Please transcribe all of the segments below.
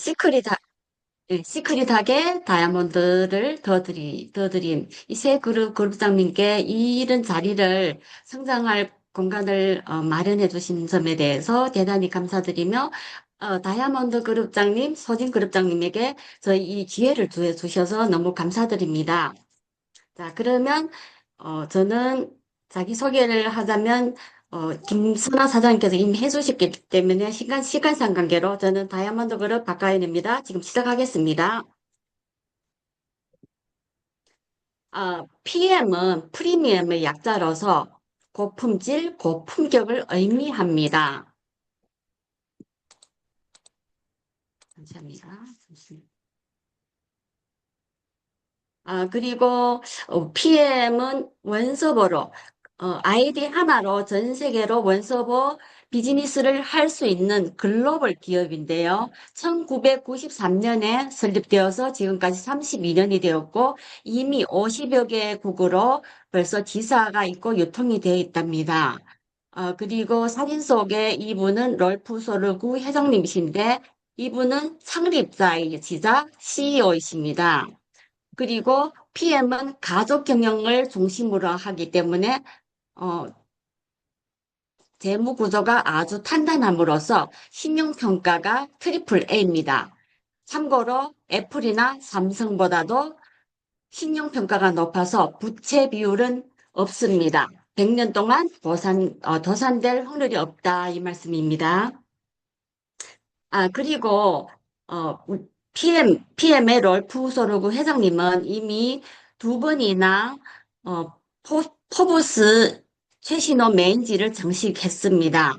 시크릿 하, 예, 시크릿하게 다이아몬드를 더 드리, 더 드린 이세 그룹 그룹장님께 이 이런 자리를 성장할 공간을 어, 마련해 주신 점에 대해서 대단히 감사드리며 어, 다이아몬드 그룹장님, 소진 그룹장님에게 저희 이 기회를 주, 주셔서 너무 감사드립니다. 자, 그러면 어, 저는 자기소개를 하자면 어, 김선아 사장님께서 이미 해주셨기 때문에 시간, 시간상 관계로 저는 다이아몬드 그룹 박가인입니다. 지금 시작하겠습니다. 아, PM은 프리미엄의 약자로서 고품질, 고품격을 의미합니다. 감사합니다. 아, 그리고 어, PM은 원서버로 어, 아이디 하나로 전 세계로 원서버 비즈니스를 할 수 있는 글로벌 기업인데요. 1993년에 설립되어서 지금까지 32년이 되었고 이미 50여 개국으로 벌써 지사가 있고 유통이 되어 있답니다. 어, 그리고 사진 속에 이분은 롤프 소르구 회장님이신데 이분은 창립자이시자 CEO이십니다. 그리고 PM은 가족 경영을 중심으로 하기 때문에 어, 재무 구조가 아주 탄탄함으로써 신용평가가 트리플 A입니다. 참고로 애플이나 삼성보다도 신용평가가 높아서 부채 비율은 없습니다. 100년 동안 도산, 어, 도산될 확률이 없다 이 말씀입니다. 아, 그리고 어, PM, PM의 롤프 소르구 회장님은 이미 두 번이나 어, 포, 포브스 최신호 메인지를 정식했습니다.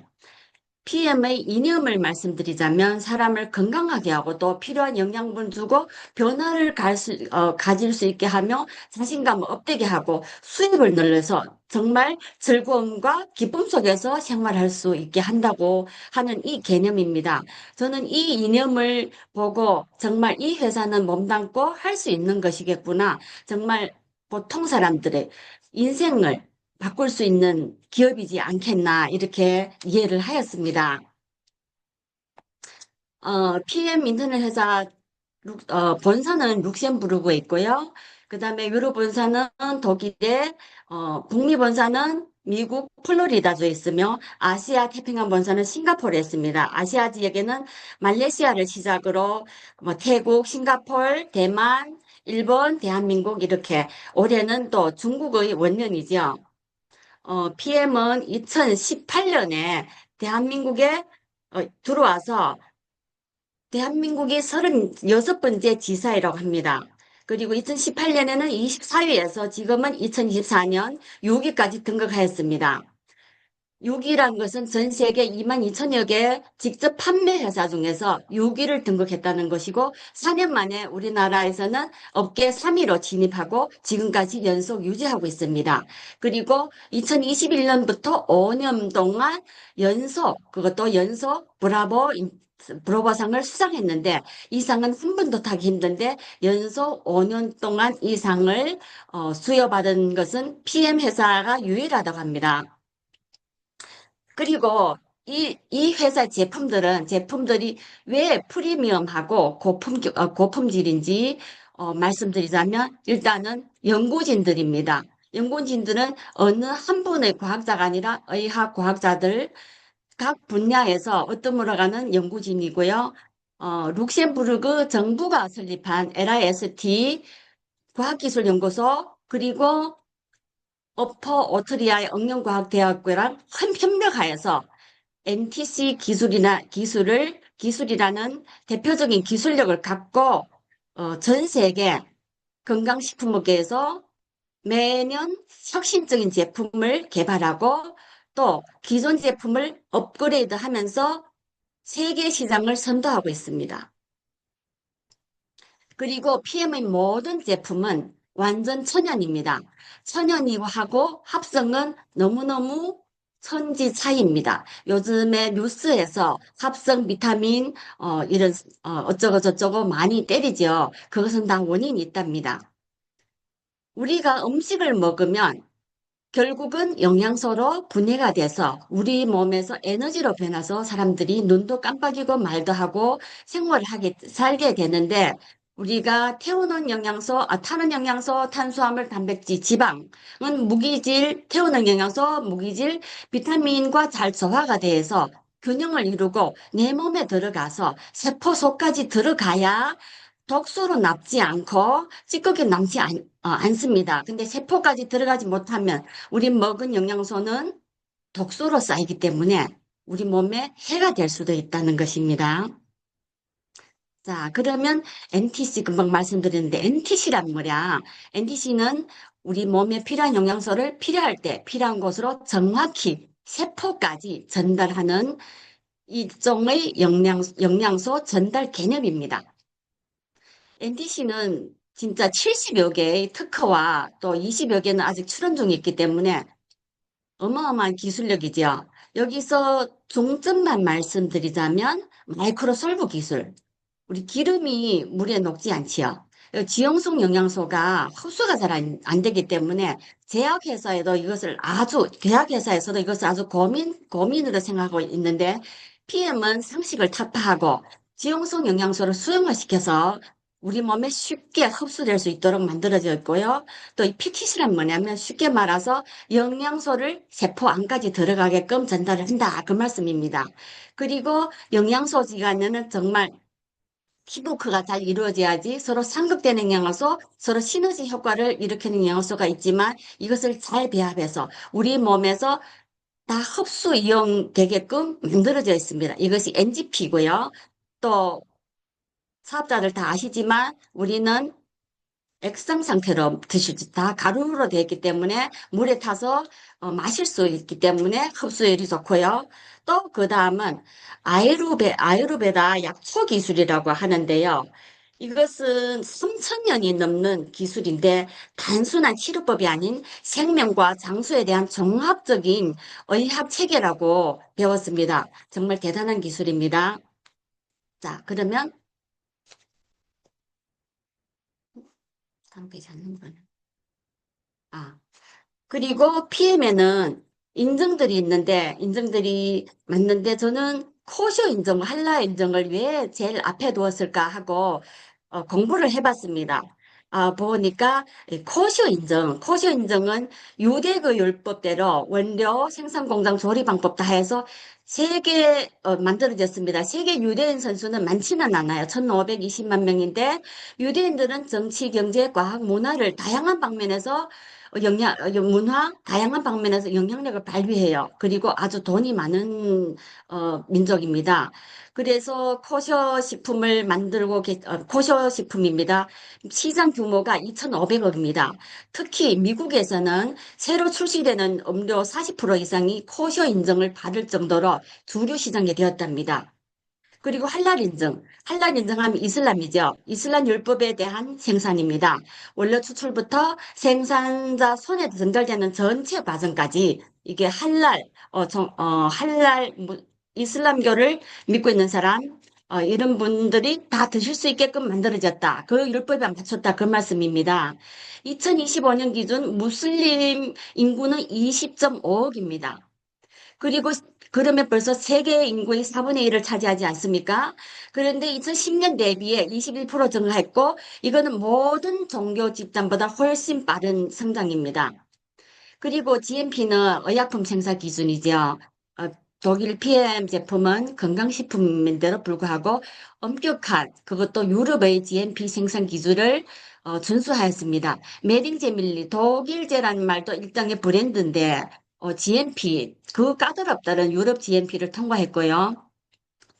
PM의 이념을 말씀드리자면 사람을 건강하게 하고 또 필요한 영양분 주고 변화를 갈 수, 어, 가질 수 있게 하며 자신감을 업되게 하고 수입을 늘려서 정말 즐거움과 기쁨 속에서 생활할 수 있게 한다고 하는 이 개념입니다. 저는 이 이념을 보고 정말 이 회사는 몸담고 할 수 있는 것이겠구나. 정말 보통 사람들의 인생을 바꿀 수 있는 기업이지 않겠나 이렇게 이해를 하였습니다. 어, PM 인터넷 회사 룩- 어, 본사는 룩셈부르크에 있고요. 그 다음에 유럽 본사는 독일에, 어, 북미 본사는 미국 플로리다주에 있으며 아시아 태평양 본사는 싱가포르에 있습니다. 아시아 지역에는 말레이시아를 시작으로 뭐 태국, 싱가포르, 대만, 일본, 대한민국 이렇게 올해는 또 중국의 원년이죠. 어, PM은 2018년에 대한민국에 어, 들어와서 대한민국이 36번째 지사이라고 합니다. 그리고 2018년에는 24위에서 지금은 2024년 6위까지 등극하였습니다. 6위란 것은 전 세계 2만 2천여 개 직접 판매 회사 중에서 6위를 등극했다는 것이고 4년 만에 우리나라에서는 업계 3위로 진입하고 지금까지 연속 유지하고 있습니다. 그리고 2021년부터 5년 동안 연속 그것도 연속 브라보 브로버상을 수상했는데 이 상은 한 번도 타기 힘든데 연속 5년 동안 이 상을 어, 수여받은 것은 PM 회사가 유일하다고 합니다. 그리고 이, 이 회사 제품들은 제품들이 왜 프리미엄하고 고품, 어, 고품질인지 어, 말씀드리자면 일단은 연구진들입니다. 연구진들은 어느 한 분의 과학자가 아니라 의학 과학자들 각 분야에서 얻어물어가는 연구진이고요. 어, 룩셈부르크 정부가 설립한 LIST 과학기술연구소 그리고 어퍼 오트리아의 응용과학대학교랑 협력하여서 NTC 기술이나 기술을 기술이라는 대표적인 기술력을 갖고 어, 전 세계 건강식품업계에서 매년 혁신적인 제품을 개발하고 또 기존 제품을 업그레이드 하면서 세계 시장을 선도하고 있습니다. 그리고 PM의 모든 제품은 완전 천연입니다. 천연이하고 합성은 너무너무 천지 차이입니다. 요즘에 뉴스에서 합성 비타민 어, 이런 어, 어쩌고 저쩌고 많이 때리죠. 그것은 다 원인이 있답니다. 우리가 음식을 먹으면 결국은 영양소로 분해가 돼서 우리 몸에서 에너지로 변해서 사람들이 눈도 깜빡이고 말도 하고 생활을 하게, 살게 되는데 우리가 태우는 영양소, 아, 타는 영양소, 탄수화물, 단백질, 지방은 무기질, 태우는 영양소, 무기질, 비타민과 잘 소화가 돼서 균형을 이루고 내 몸에 들어가서 세포 속까지 들어가야 독소로 남지 않고 찌꺼기 남지 않, 어, 않습니다. 근데 세포까지 들어가지 못하면 우리 먹은 영양소는 독소로 쌓이기 때문에 우리 몸에 해가 될 수도 있다는 것입니다. 자, 그러면 NTC 금방 말씀드렸는데 NTC란 뭐냐? NTC는 우리 몸에 필요한 영양소를 필요할 때 필요한 곳으로 정확히 세포까지 전달하는 일종의 영양, 영양소 전달 개념입니다. NTC는 진짜 70여 개의 특허와 또 20여 개는 아직 출원 중에 있기 때문에 어마어마한 기술력이죠. 여기서 종점만 말씀드리자면 마이크로솔브 기술. 우리 기름이 물에 녹지 않지요. 지용성 영양소가 흡수가 잘 안 되기 때문에 제약회사에도 이것을 아주, 제약회사에서도 이것을 아주 고민, 고민으로 생각하고 있는데 PM은 상식을 타파하고 지용성 영양소를 수용화시켜서 우리 몸에 쉽게 흡수될 수 있도록 만들어져 있고요. 또 이 PTC란 뭐냐면 쉽게 말해서 영양소를 세포 안까지 들어가게끔 전달을 한다. 그 말씀입니다. 그리고 영양소 기관에는 정말 팀워크가 잘 이루어져야지 서로 상극되는 영양소, 서로 시너지 효과를 일으키는 영양소가 있지만 이것을 잘 배합해서 우리 몸에서 다 흡수 이용되게끔 만들어져 있습니다. 이것이 NGP고요. 또 사업자들 다 아시지만 우리는 액상 상태로 드실 다 가루로 되어 있기 때문에 물에 타서 어, 마실 수 있기 때문에 흡수율이 좋고요. 또 그 다음은 아이루베, 아이루베다 약초 기술이라고 하는데요. 이것은 3천년이 넘는 기술인데 단순한 치료법이 아닌 생명과 장수에 대한 종합적인 의학 체계라고 배웠습니다. 정말 대단한 기술입니다. 자, 그러면 않는 거는. 아, 그리고 PM에는 인증들이 있는데, 인증들이 맞는데, 저는 코쇼 인증, 한라 인증을 왜 제일 앞에 두었을까 하고 어, 공부를 해봤습니다. 아, 보니까 코쇼 인증, 코쇼 인증은 유대그 율법대로 원료, 생산 공장, 조리 방법 다 해서 세계 어, 만들어졌습니다. 세계 유대인 선수는 많지는 않아요. 1,520만 명인데 유대인들은 정치, 경제, 과학, 문화를 다양한 방면에서 영향, 어, 문화, 다양한 방면에서 영향력을 발휘해요. 그리고 아주 돈이 많은 어, 민족입니다. 그래서 코셔 식품을 만들고 계, 어, 코셔 식품입니다. 시장 규모가 2,500억입니다. 특히 미국에서는 새로 출시되는 음료 40% 이상이 코셔 인증을 받을 정도로 주류 시장이 되었답니다. 그리고 할랄 인증. 할랄 인증하면 이슬람이죠. 이슬람 율법에 대한 생산입니다. 원료 추출부터 생산자 손에 전달되는 전체 과정까지 이게 할랄, 어, 정, 어, 할랄, 이슬람교를 믿고 있는 사람, 어, 이런 분들이 다 드실 수 있게끔 만들어졌다. 그 율법에 맞췄다. 그 말씀입니다. 2025년 기준 무슬림 인구는 20.5억입니다. 그리고 그러면 벌써 세계 인구의 4분의 1을 차지하지 않습니까? 그런데 2010년 대비해 21% 증가했고 이거는 모든 종교 집단보다 훨씬 빠른 성장입니다. 그리고 GMP는 의약품 생산 기준이죠. 어, 독일 PM 제품은 건강식품인데도 불구하고 엄격한 그것도 유럽의 GMP 생산 기준을 어, 준수하였습니다. 메딩 제밀리 독일제라는 말도 일종의 브랜드인데 어, GMP, 그 까다롭다는 유럽 GMP를 통과했고요.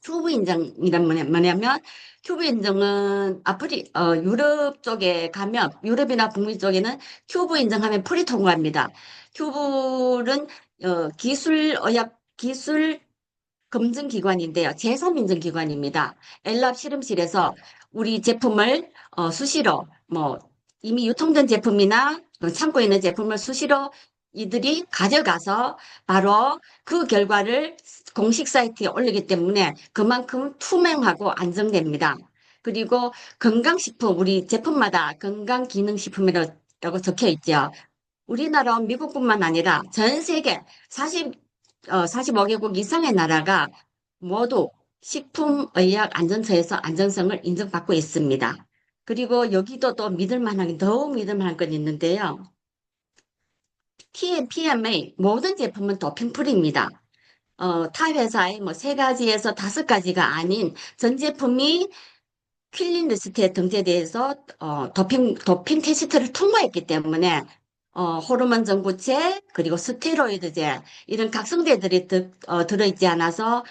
큐브 인증이란 뭐냐면 큐브 인증은 아프리 어, 유럽 쪽에 가면 유럽이나 북미 쪽에는 큐브 인증하면 풀이 통과합니다. 큐브는 어, 기술 의약 기술 검증 기관인데요. 제3 인증 기관입니다. 엘랍 실험실에서 우리 제품을 어, 수시로 뭐 이미 유통된 제품이나 창고에 있는 제품을 수시로 이들이 가져가서 바로 그 결과를 공식 사이트에 올리기 때문에 그만큼 투명하고 안정됩니다. 그리고 건강식품, 우리 제품마다 건강기능식품이라고 적혀 있죠. 우리나라, 미국뿐만 아니라 전 세계 40, 어, 45개국 이상의 나라가 모두 식품의약안전처에서 안전성을 인정받고 있습니다. 그리고 여기도 또 믿을 만한, 더욱 믿을 만한 건 있는데요. TMPMA 모든 제품은 도핑풀입니다. 어, 타 회사의 뭐 세 가지에서 다섯 가지가 아닌 전 제품이 퀼린 리스트에 등재돼서 어, 도핑, 도핑 테스트를 통과했기 때문에 어, 호르몬 전구체 그리고 스테로이드제 이런 각성제들이 드, 어, 들어있지 않아서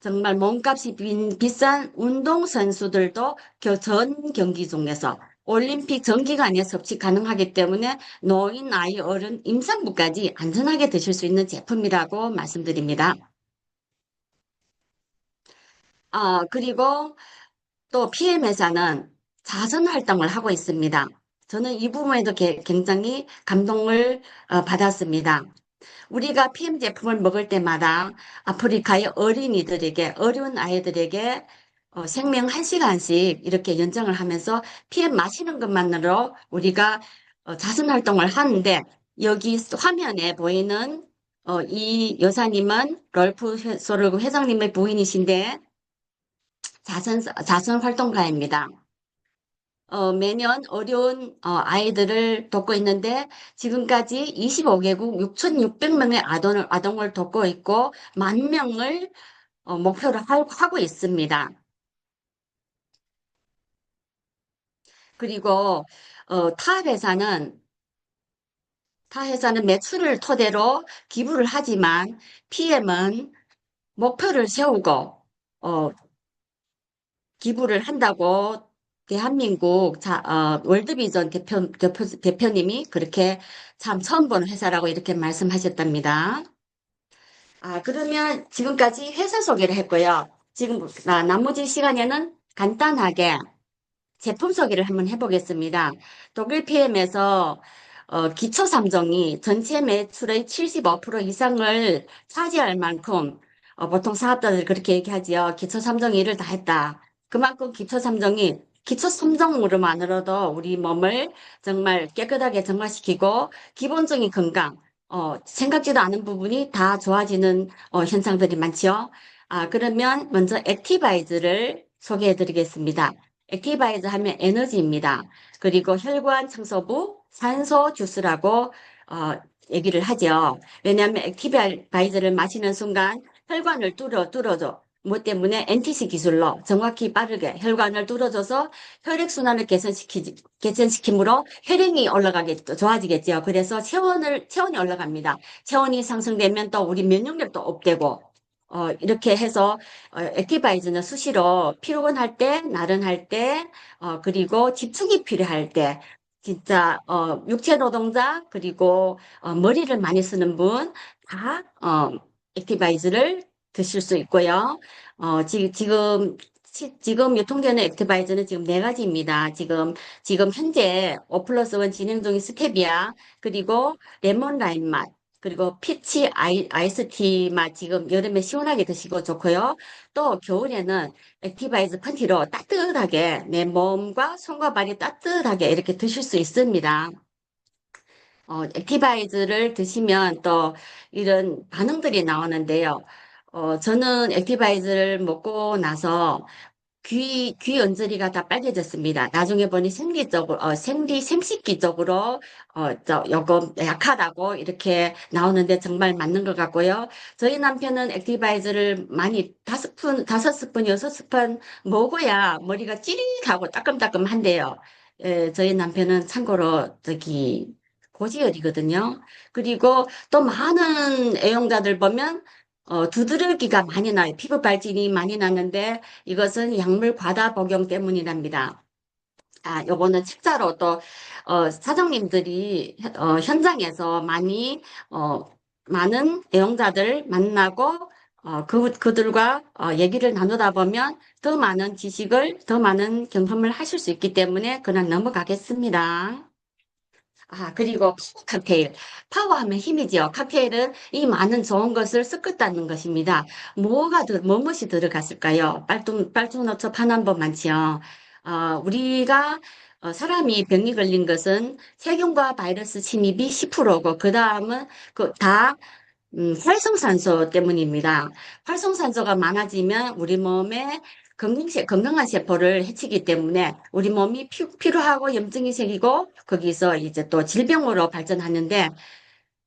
정말 몸값이 빈, 비싼 운동 선수들도 겨- 전 경기 중에서 올림픽 전기간에 섭취 가능하기 때문에 노인, 아이, 어른, 임산부까지 안전하게 드실 수 있는 제품이라고 말씀드립니다. 아, 그리고 또 PM회사는 자선 활동을 하고 있습니다. 저는 이 부분에도 게- 굉장히 감동을 어, 받았습니다. 우리가 PM 제품을 먹을 때마다 아프리카의 어린이들에게, 어려운 아이들에게 어, 생명 한 시간씩 이렇게 연장을 하면서 PM 마시는 것만으로 우리가 어, 자선 활동을 하는데 여기 화면에 보이는 어, 이 여사님은 회- 소르그 회장님의 부인이신데 자선, 자선 활동가입니다. 어, 매년 어려운 어, 아이들을 돕고 있는데 지금까지 25개국 6,600명의 아동을, 아동을 돕고 있고 만 명을 어, 목표로 하- 하고 있습니다. 그리고 어, 타 회사는 타 회사는 매출을 토대로 기부를 하지만 PM은 목표를 세우고 어, 기부를 한다고 대한민국 자, 어, 월드비전 대표, 대표, 대표님이 그렇게 참 처음 보는 회사라고 이렇게 말씀하셨답니다. 아, 그러면 지금까지 회사 소개를 했고요. 지금 나, 나머지 시간에는 간단하게 제품 소개를 한번 해보겠습니다. 독일 PM에서 어, 기초 3종이 전체 매출의 75% 이상을 차지할 만큼 어, 보통 사업자들이 그렇게 얘기하지요. 기초 3종이 일을 다 했다. 그만큼 기초 3종이 기초 3종으로만으로도 우리 몸을 정말 깨끗하게 정화시키고 기본적인 건강, 어, 생각지도 않은 부분이 다 좋아지는 어, 현상들이 많죠. 아, 그러면 먼저 액티바이즈를 소개해 드리겠습니다. 액티바이즈 하면 에너지입니다. 그리고 혈관 청소부 산소 주스라고 어, 얘기를 하죠. 왜냐하면 액티바이즈를 마시는 순간 혈관을 뚫어 뚫어줘. 뭐 때문에 NTC 기술로 정확히 빠르게 혈관을 뚫어줘서 혈액순환을 개선시키, 개선시키므로 혈행이 올라가겠죠. 좋아지겠죠. 그래서 체온을, 체온이 올라갑니다. 체온이 상승되면 또 우리 면역력도 업되고, 어, 이렇게 해서, 어, 액티바이즈는 수시로 피로곤할 때, 나른할 때, 어, 그리고 집중이 필요할 때, 진짜, 어, 육체 노동자, 그리고, 어, 머리를 많이 쓰는 분, 다, 어, 액티바이즈를 드실 수 있고요. 어, 지, 지금, 시- 지금 유통되는 액티바이저는 지금 네 가지입니다. 지금, 지금 현재 5 플러스 1 진행 중인 스테비아, 그리고 레몬 라임 맛, 그리고 피치 아이, 아이스티 맛 지금 여름에 시원하게 드시고 좋고요. 또 겨울에는 액티바이저 펀티로 따뜻하게 내 몸과 손과 발이 따뜻하게 이렇게 드실 수 있습니다. 어, 액티바이즈를 드시면 또 이런 반응들이 나오는데요. 어, 저는 액티바이즈를 먹고 나서 귀, 귀 언저리가 다 빨개졌습니다. 나중에 보니 생리적으로, 어, 생리, 생식기적으로, 어, 저, 요거 약하다고 이렇게 나오는데 정말 맞는 것 같고요. 저희 남편은 액티바이즈를 많이 다섯 스푼, 다섯 스푼, 여섯 스푼 먹어야 머리가 찌릿하고 따끔따끔 한데요. 예, 저희 남편은 참고로 저기 고지혈이거든요. 그리고 또 많은 애용자들 보면 어, 두드러기가 많이 나요. 피부 발진이 많이 나는데 이것은 약물 과다 복용 때문이랍니다. 아, 요거는 책자로 또, 어, 사장님들이, 어, 현장에서 많이, 어, 많은 애용자들 만나고, 어, 그, 그들과, 어, 얘기를 나누다 보면 더 많은 지식을, 더 많은 경험을 하실 수 있기 때문에 그냥 넘어가겠습니다. 아, 그리고 파워 칵테일. 파워하면 힘이지요. 칵테일은 이 많은 좋은 것을 섞었다는 것입니다. 뭐가, 들, 무엇이 들어갔을까요? 빨뚱, 빨뚱노초 파남보 많지요. 어, 우리가, 어, 사람이 병이 걸린 것은 세균과 바이러스 침입이 10%고, 그 다음은 그다 음, 활성산소 때문입니다. 활성산소가 많아지면 우리 몸에 건강세, 건강한 세포를 해치기 때문에 우리 몸이 피, 피로하고 염증이 생기고 거기서 이제 또 질병으로 발전하는데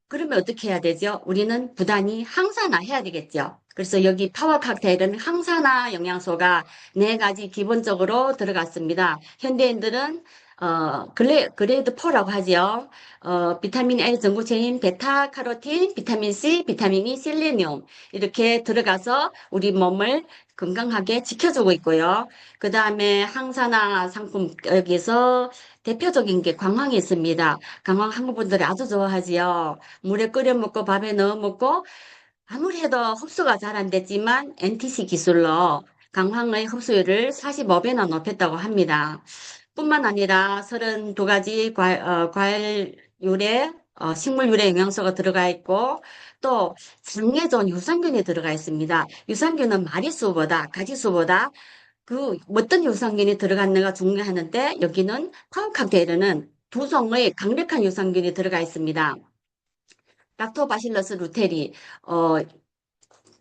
그러면 어떻게 해야 되죠? 우리는 부단히 항산화 해야 되겠죠. 그래서 여기 파워 칵테일은 항산화 영양소가 네 가지 기본적으로 들어갔습니다. 현대인들은 어, 글레, 그레이드 4라고 하죠. 어, 비타민 A 전구체인 베타 카로틴, 비타민 C, 비타민 E, 셀레늄 이렇게 들어가서 우리 몸을 건강하게 지켜주고 있고요. 그 다음에 항산화 상품 여기서 대표적인 게 광황이 있습니다. 강황 한국 분들이 아주 좋아하지요. 물에 끓여 먹고 밥에 넣어 먹고 아무리 해도 흡수가 잘 안 됐지만 NTC 기술로 강황의 흡수율을 45배나 높였다고 합니다. 뿐만 아니라 32가지 과일, 어, 과일류에 어, 식물 유래 영양소가 들어가 있고 또 장에 좋은 유산균이 들어가 있습니다. 유산균은 마리수보다 가지수보다 그 어떤 유산균이 들어갔는가 중요하는데 여기는 파워 칵테일에는 두 종의 강력한 유산균이 들어가 있습니다. 락토바실러스 루테리 어,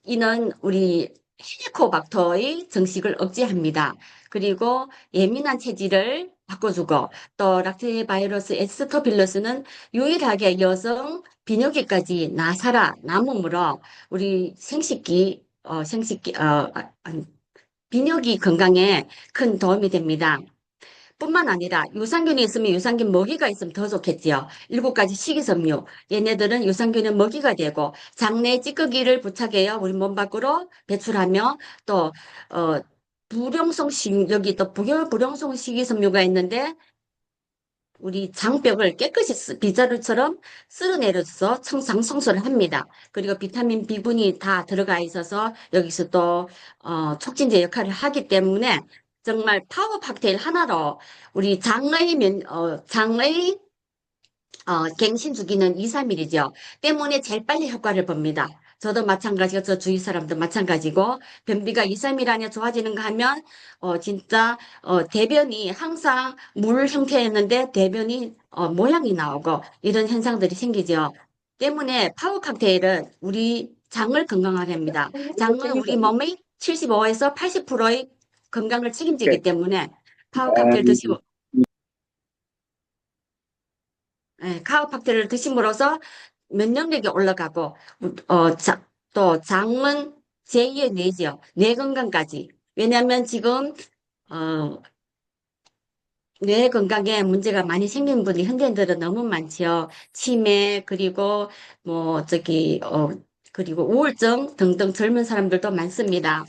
이는 우리 헬리코박터의 정식을 억제합니다. 그리고 예민한 체질을 바꿔주고 또 락토바이러스 에스토빌러스는 유일하게 여성 비뇨기까지 나사라 나몸으로 우리 생식기 어, 생식기 어, 아, 비뇨기 건강에 큰 도움이 됩니다. 뿐만 아니라 유산균이 있으면 유산균 먹이가 있으면 더 좋겠지요. 일곱 가지 식이섬유. 얘네들은 유산균의 먹이가 되고 장내 찌꺼기를 부착해요. 우리 몸 밖으로 배출하며 또 어, 불용성 식 여기 또 불용, 불용성 식이섬유가 있는데 우리 장벽을 깨끗이 빗자루처럼 쓸어내려서 청상 청소를 합니다. 그리고 비타민 B군이 다 들어가 있어서 여기서 또 어, 촉진제 역할을 하기 때문에 정말 파워 칵테일 하나로 우리 장의 면, 어, 장의 어, 갱신 주기는 2, 3일이죠. 때문에 제일 빨리 효과를 봅니다. 저도 마찬가지고 저 주위 사람도 마찬가지고 변비가 2, 3일 안에 좋아지는가 하면 어 진짜 어 대변이 항상 물 형태였는데 대변이 어 모양이 나오고 이런 현상들이 생기죠. 때문에 파워 칵테일은 우리 장을 건강하게 합니다. 장은 우리 몸의 75에서 80%의 건강을 책임지기 때문에 파워 칵테일 드시고 네, 카우 칵테일을 드심으로써 면역력이 올라가고 어, 자, 또 장은 제2의 뇌죠. 뇌 건강까지. 왜냐하면 지금 어, 뇌 건강에 문제가 많이 생긴 분이 현대인들은 너무 많지요. 치매 그리고 뭐 저기 어 그리고 우울증 등등 젊은 사람들도 많습니다.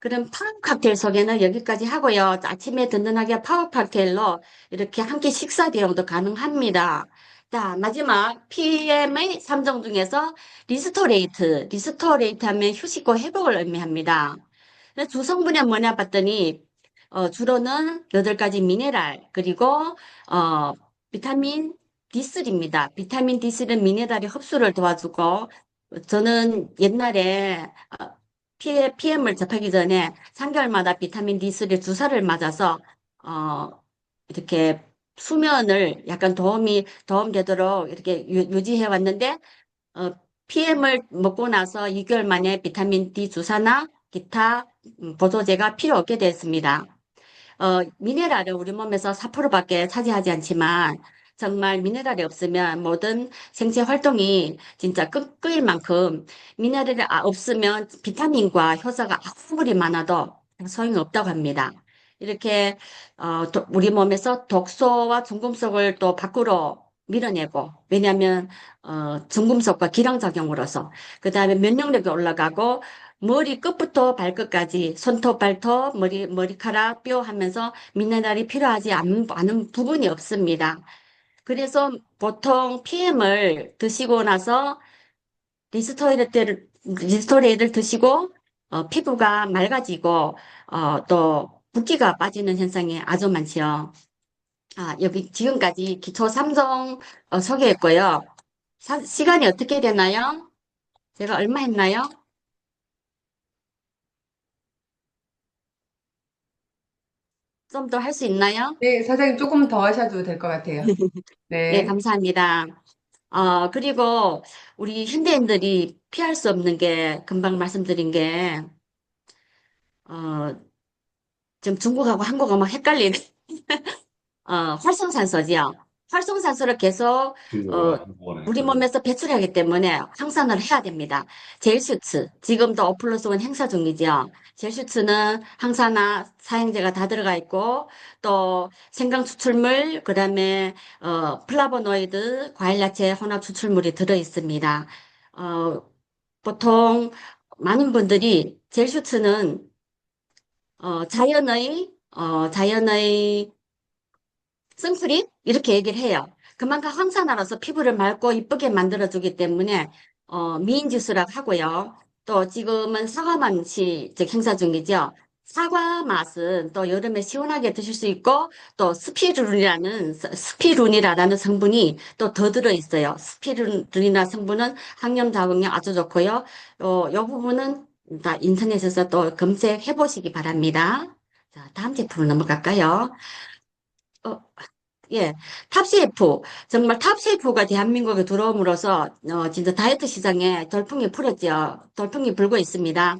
그럼 파워 칵테일 소개는 여기까지 하고요. 아침에 든든하게 파워 칵테일로 이렇게 함께 식사 대용도 가능합니다. 자, 마지막 PM의 3종 중에서 리스토레이트. 리스토레이트 하면 휴식과 회복을 의미합니다. 주 성분이 뭐냐 봤더니 어, 주로는 8가지 미네랄 그리고 어, 비타민 D3입니다. 비타민 D3는 미네랄이 흡수를 도와주고 저는 옛날에 어, PM을 접하기 전에 3개월마다 비타민 D3 주사를 맞아서 어, 이렇게 수면을 약간 도움이 도움 되도록 이렇게 유, 지해 왔는데 어, PM을 먹고 나서 2개월 만에 비타민 D 주사나 기타 음, 보조제가 필요 없게 됐습니다. 어, 미네랄은 우리 몸에서 4%밖에 차지하지 않지만 정말 미네랄이 없으면 모든 생체 활동이 진짜 끄, 끄일 만큼 미네랄이 아, 없으면 비타민과 효소가 아무리 많아도 소용이 없다고 합니다. 이렇게 어, 도, 우리 몸에서 독소와 중금속을 또 밖으로 밀어내고 왜냐하면 어, 중금속과 기량작용으로서 그 다음에 면역력이 올라가고 머리 끝부터 발끝까지 손톱 발톱 머리 머리카락 뼈 하면서 미네랄이 필요하지 않은, 부분이 없습니다. 그래서 보통 PM을 드시고 나서 리스토레이를 드시고 어, 피부가 맑아지고 어, 또 붓기가 빠지는 현상이 아주 많지요. 아, 여기 지금까지 기초 3종 어, 소개했고요. 사, 시간이 어떻게 되나요? 제가 얼마 했나요? 좀 더 할 수 있나요? 네, 사장님 조금 더 하셔도 될 것 같아요. 네, 네. 감사합니다. 어, 그리고 우리 현대인들이 피할 수 없는 게 금방 말씀드린 게, 어, 지금 중국하고 한국하고 막 헷갈리는 어, 활성산소지요. 활성산소를 계속 어, 우리. 몸에서 배출하기 때문에 항산화를 해야 됩니다. 젤슈츠, 지금도 어플로스 원 행사 중이죠. 젤슈츠는 항산화 사용제가 다 들어가 있고 또 생강 추출물, 그다음에 어, 플라보노이드, 과일 야채 혼합 추출물이 들어 있습니다. 어, 보통 많은 분들이 젤슈츠는 어, 자연의 어, 자연의 선크림? 이렇게 얘기를 해요. 그만큼 항산화라서 피부를 맑고 이쁘게 만들어주기 때문에 어, 미인지수라고 하고요. 또 지금은 사과 맛이 즉 행사 중이죠. 사과 맛은 또 여름에 시원하게 드실 수 있고 또 스피루린이라는 스피루니라는 성분이 또 더 들어 있어요. 스피루리나 성분은 항염 자극에 아주 좋고요. 어, 이 부분은 다 인터넷에서 또 검색해 보시기 바랍니다. 자, 다음 제품으로 넘어갈까요? 어, 예, 탑셰프. 정말 탑셰프가 대한민국에 들어옴으로써, 어, 진짜 다이어트 시장에 돌풍이 불었죠. 돌풍이 불고 있습니다.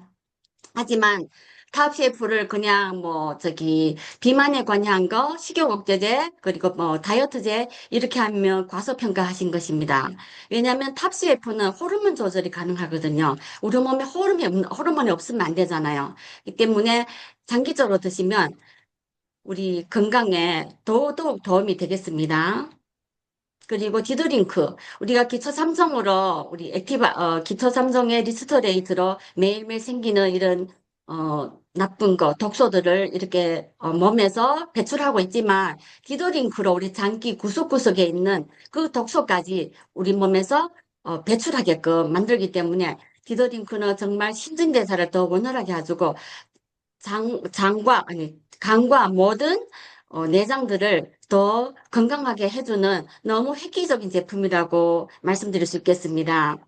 하지만 탑셰프를 그냥 뭐, 저기, 비만에 관여한 거, 식욕 억제제, 그리고 뭐, 다이어트제, 이렇게 하면 과소평가하신 것입니다. 왜냐하면 탑셰프는 호르몬 조절이 가능하거든요. 우리 몸에 호르몬이, 없- 호르몬이 없으면 안 되잖아요. 이 때문에 장기적으로 드시면 우리 건강에 더더욱 도움이 되겠습니다. 그리고 디드링크. 우리가 기초 삼성으로, 우리 액티바, 어, 기초 삼성의 리스토레이트로 매일매일 생기는 이런, 어, 나쁜 거, 독소들을 이렇게 어, 몸에서 배출하고 있지만, 디드링크로 우리 장기 구석구석에 있는 그 독소까지 우리 몸에서 어, 배출하게끔 만들기 때문에, 디더링크는 정말 신진대사를 더 원활하게 해주고, 장, 장과, 아니, 간과 모든 어, 내장들을 더 건강하게 해주는 너무 획기적인 제품이라고 말씀드릴 수 있겠습니다.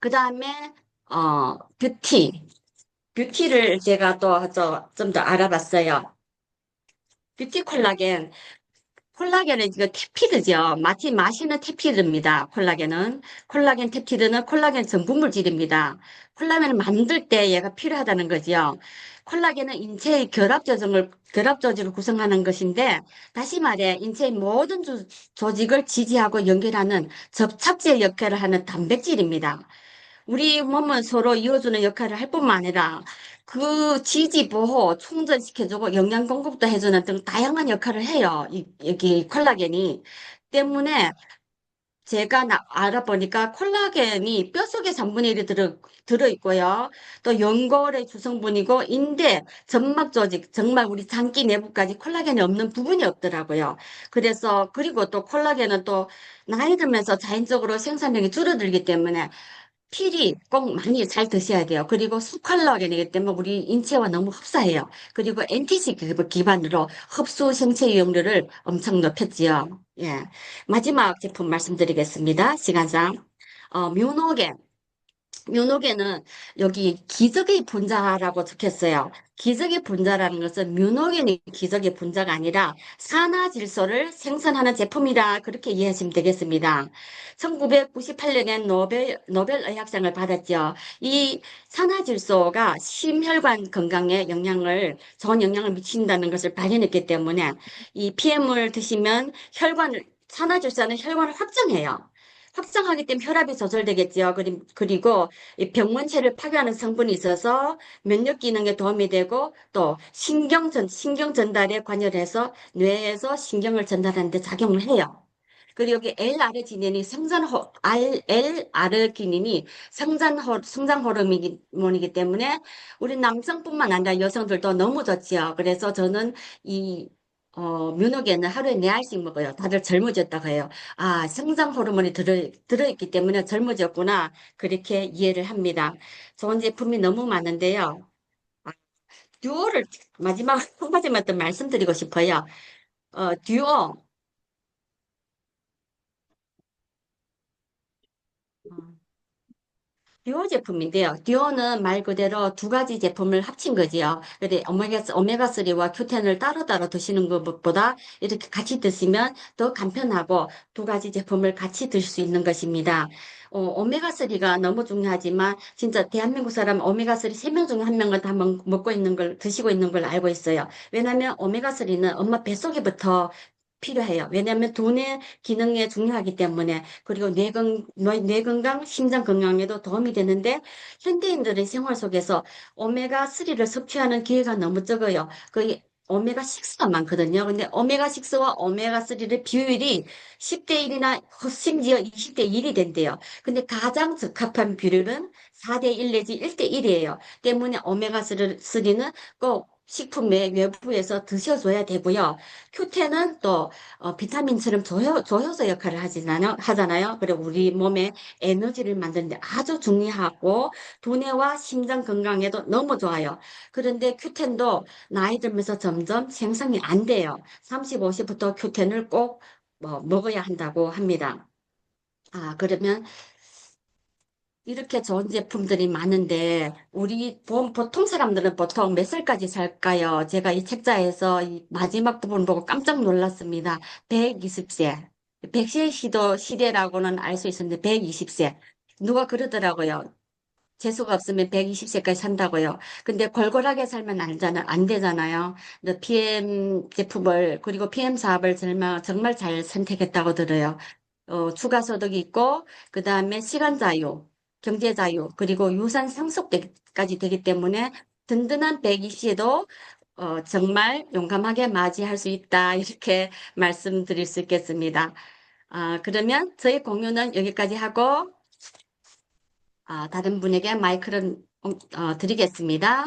그 다음에, 어, 뷰티. 뷰티를 제가 또 좀 더 알아봤어요. 뷰티 콜라겐. 콜라겐은 이거 탭피드죠. 마치 마시는 탭피드입니다. 콜라겐은. 콜라겐 탭피드는 콜라겐 전분 물질입니다. 콜라겐을 만들 때 얘가 필요하다는 거죠. 콜라겐은 인체의 결합 조직을, 결합 조직을 구성하는 것인데, 다시 말해, 인체의 모든 조, 조직을 지지하고 연결하는 접착제 역할을 하는 단백질입니다. 우리 몸은 서로 이어주는 역할을 할 뿐만 아니라 그 지지 보호, 충전시켜주고 영양 공급도 해주는 등 다양한 역할을 해요. 이, 여기 콜라겐이. 때문에 제가 나- 알아보니까 콜라겐이 뼛속에 3분의 1이 들어, 들어있고요. 또 연골의 주성분이고 인대, 점막 조직, 정말 우리 장기 내부까지 콜라겐이 없는 부분이 없더라고요. 그래서 그리고 또 콜라겐은 또 나이 들면서 자연적으로 생산량이 줄어들기 때문에 필이 꼭 많이 잘 드셔야 돼요. 그리고 수칼로겐이기 때문에 우리 인체와 너무 흡사해요. 그리고 엔티식 기반으로 흡수 생체 이용률을 엄청 높였지요. 예. 마지막 제품 말씀드리겠습니다. 시간상. 어, 뮤노겐. 뮤노겐은 여기 기적의 분자라고 적혔어요. 기적의 분자라는 것은 뮤노겐이 기적의 분자가 아니라 산화 질소를 생산하는 제품이다. 그렇게 이해하시면 되겠습니다. 1998년에 노벨, 노벨 의학상을 받았죠. 이 산화 질소가 심혈관 건강에 영향을, 좋은 영향을 미친다는 것을 발견했기 때문에 이 PM을 드시면 혈관을, 산화질소는 혈관을 확장해요. 확장하기 때문에 혈압이 조절되겠죠. 그리- 그리고 이 병원체를 파괴하는 성분이 있어서 면역 기능에 도움이 되고 또 신경 전 신경 전달에 관여해서 뇌에서 신경을 전달하는 데 작용을 해요. 그리고 여기 L-아르지닌이 성장호 L-아르기닌이 성장 호 성장 호르몬이기 때문에 우리 남성뿐만 아니라 여성들도 너무 좋지요. 그래서 저는 이 어, 뮤노겐은 하루에 네 알씩 먹어요. 다들 젊어졌다고 해요. 아, 성장 호르몬이 들어, 들어있기 때문에 젊어졌구나. 그렇게 이해를 합니다. 좋은 제품이 너무 많은데요. 아, 듀오를 마지막 한 가지만 더 말씀드리고 싶어요. 어, 듀오. 듀오 제품인데요. 듀오는 말 그대로 두 가지 제품을 합친 거지요. 근데 오메가, 오메가3와 큐텐을 따로따로 드시는 것보다 이렇게 같이 드시면 더 간편하고 두 가지 제품을 같이 드실 수 있는 것입니다. 어, 오메가3가 너무 중요하지만 진짜 대한민국 사람 오메가3 세 명 중에 한 명은 다 먹, 먹고 있는 걸, 드시고 있는 걸 알고 있어요. 왜냐하면 오메가3는 엄마 뱃속에부터 필요해요. 왜냐하면 두뇌 기능에 중요하기 때문에 그리고 뇌, 건, 뇌, 뇌 건강, 심장 건강에도 도움이 되는데 현대인들의 생활 속에서 오메가3를 섭취하는 기회가 너무 적어요. 거의 오메가6가 많거든요. 근데 오메가6와 오메가3의 비율이 10대 1이나 심지어 20대 1이 된대요. 근데 가장 적합한 비율은 4대 1 내지 1대 1이에요. 때문에 오메가3는 꼭 식품의 외부에서 드셔줘야 되고요. 큐텐은 또 어, 비타민처럼 조효, 조효소 역할을 하지나요, 하잖아요. 그리고 우리 몸에 에너지를 만드는데 아주 중요하고 두뇌와 심장 건강에도 너무 좋아요. 그런데 큐텐도 나이 들면서 점점 생성이 안 돼요. 30, 50부터 큐텐을 꼭 뭐, 먹어야 한다고 합니다. 아, 그러면 이렇게 좋은 제품들이 많은데, 우리 보- 보통 사람들은 보통 몇 살까지 살까요? 제가 이 책자에서 이 마지막 부분 보고 깜짝 놀랐습니다. 120세. 100세 시도 시대라고는 알 수 있었는데, 120세. 누가 그러더라고요. 재수가 없으면 120세까지 산다고요. 근데 골골하게 살면 안, 되잖아, 안 되잖아요. PM 제품을, 그리고 PM 사업을 정말, 정말 잘 선택했다고 들어요. 어, 추가 소득이 있고, 그 다음에 시간 자유, 경제 자유, 그리고 유산 상속까지 되기 때문에 든든한 120세도 어, 정말 용감하게 맞이할 수 있다. 이렇게 말씀드릴 수 있겠습니다. 아, 그러면 저희 공유는 여기까지 하고, 아, 다른 분에게 마이크를 어, 드리겠습니다.